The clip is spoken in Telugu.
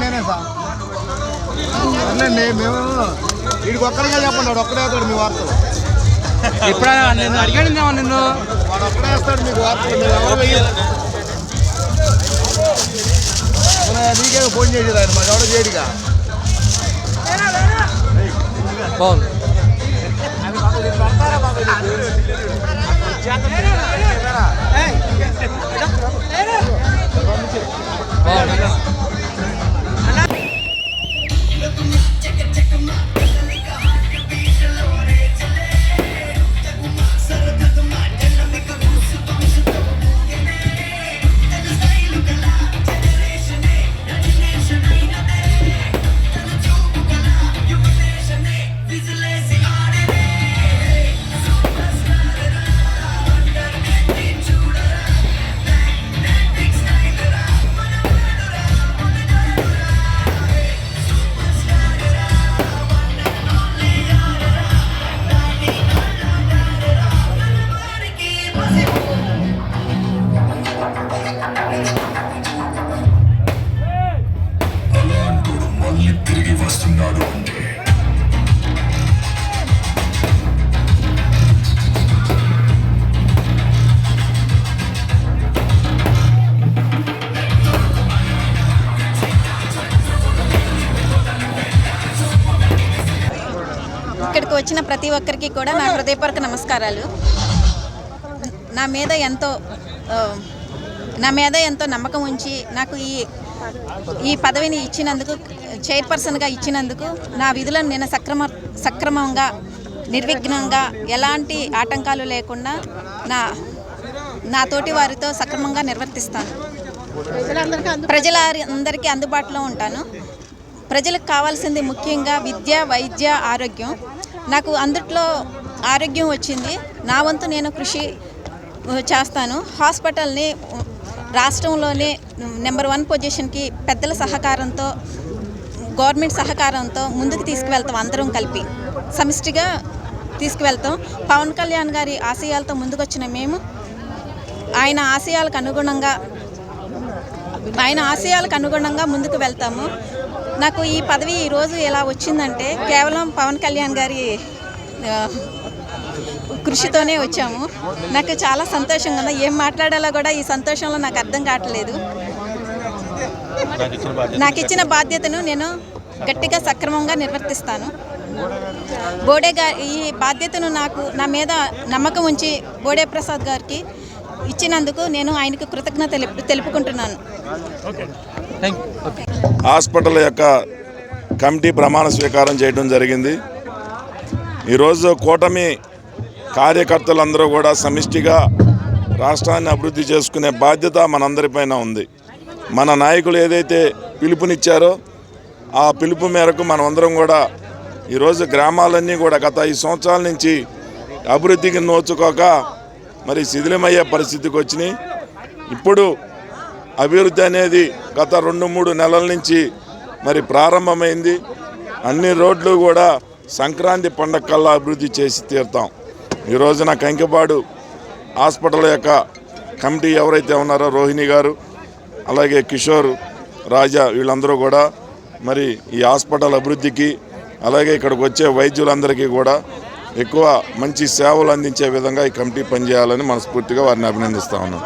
నేనే సార్. మేము వీడికి ఒక్కడిగా చెప్పండి వాడు ఒక్కడే వేస్తాడు మీ వార్తలు. ఎప్పుడైనా నిన్ను అడిగాడు నిన్ను? వాడు ఒక్కడే వేస్తాడు మీకు వార్తలు మీరు ఎవరు వెయ్యరు. మన నీకే ఫోన్ చేసేది ఆయన మాకు ఎవడో చేయడుగా. বল। বল। ఇక్కడికి వచ్చిన ప్రతి ఒక్కరికి కూడా నా హృదయపూర్వక నమస్కారాలు. నా మీద ఎంతో నా మీద ఎంతో నమ్మకం ఉంచి నాకు ఈ ఈ పదవిని ఇచ్చినందుకు చైర్పర్సన్గా ఇచ్చినందుకు నా విధులను నేను సక్రమ సక్రమంగా నిర్విఘ్నంగా ఎలాంటి ఆటంకాలు లేకుండా నా నా తోటి వారితో సక్రమంగా నిర్వర్తిస్తాను. ప్రజల అందరికీ అందుబాటులో ఉంటాను. ప్రజలకు కావాల్సింది ముఖ్యంగా విద్య వైద్య ఆరోగ్యం. నాకు అందుట్లో ఆరోగ్యం వచ్చింది. నా వంతు నేను కృషి చేస్తాను. హాస్పిటల్ని రాష్ట్రంలోనే నెంబర్ వన్ పొజిషన్కి పెద్దల సహకారంతో గవర్నమెంట్ సహకారంతో ముందుకు తీసుకువెళ్తాం అందరం కలిపి. సమిష్టిగా తీసుకువెళ్తాం. పవన్ కళ్యాణ్ గారి ఆశయాలతో ముందుకొచ్చిన మేము. ఆయన ఆశయాలకు అనుగుణంగా ఆయన ఆశయాలకు అనుగుణంగా ముందుకు వెళ్తాము. నాకు ఈ పదవి ఈరోజు ఎలా వచ్చిందంటే కేవలం పవన్ కళ్యాణ్ గారి కృషితోనే వచ్చాము. నాకు చాలా సంతోషంగా ఉంది. ఏం మాట్లాడాలో కూడా ఈ సంతోషంలో నాకు అర్థం కావట్లేదు. నాకు ఇచ్చిన బాధ్యతను నేను గట్టిగా సక్రమంగా నిర్వర్తిస్తాను. బోడే గారి ఈ బాధ్యతను నాకు నా మీద నమ్మకం ఉంచి బోడే ప్రసాద్ గారికి ఇచ్చినందుకు నేను ఆయనకు కృతజ్ఞత తెలుపుకుంటున్నాను. హాస్పిటల్ యొక్క కమిటీ ప్రమాణ స్వీకారం చేయడం జరిగింది. ఈరోజు కూటమి కార్యకర్తలందరూ కూడా సమిష్టిగా రాష్ట్రాన్ని అభివృద్ధి చేసుకునే బాధ్యత మనందరిపైన ఉంది. మన నాయకులు ఏదైతే పిలుపునిచ్చారో ఆ పిలుపు మేరకు మనమందరం కూడా ఈరోజు గ్రామాలన్నీ కూడా గత ఐదు సంవత్సరాల నుంచి అభివృద్ధికి నోచుకోక మరి శిథిలమయ్యే పరిస్థితికి వచ్చినాయి. ఇప్పుడు అభివృద్ధి అనేది గత రెండు మూడు నెలల నుంచి మరి ప్రారంభమైంది. అన్ని రోడ్లు కూడా సంక్రాంతి పండగ కల్లా అభివృద్ధి చేసి తీరుతాం. ఈ రోజున కంకిపాడు హాస్పిటల్ యొక్క కమిటీ ఎవరైతే ఉన్నారో రోహిణి గారు అలాగే కిషోర్ రాజా వీళ్ళందరూ కూడా మరి ఈ హాస్పిటల్ అభివృద్ధికి అలాగే ఇక్కడికి వచ్చే వైద్యులందరికీ కూడా ఎక్కువ మంచి సేవలు అందించే విధంగా ఈ కమిటీ పనిచేయాలని మనస్ఫూర్తిగా వారిని అభినందిస్తా ఉన్నాం.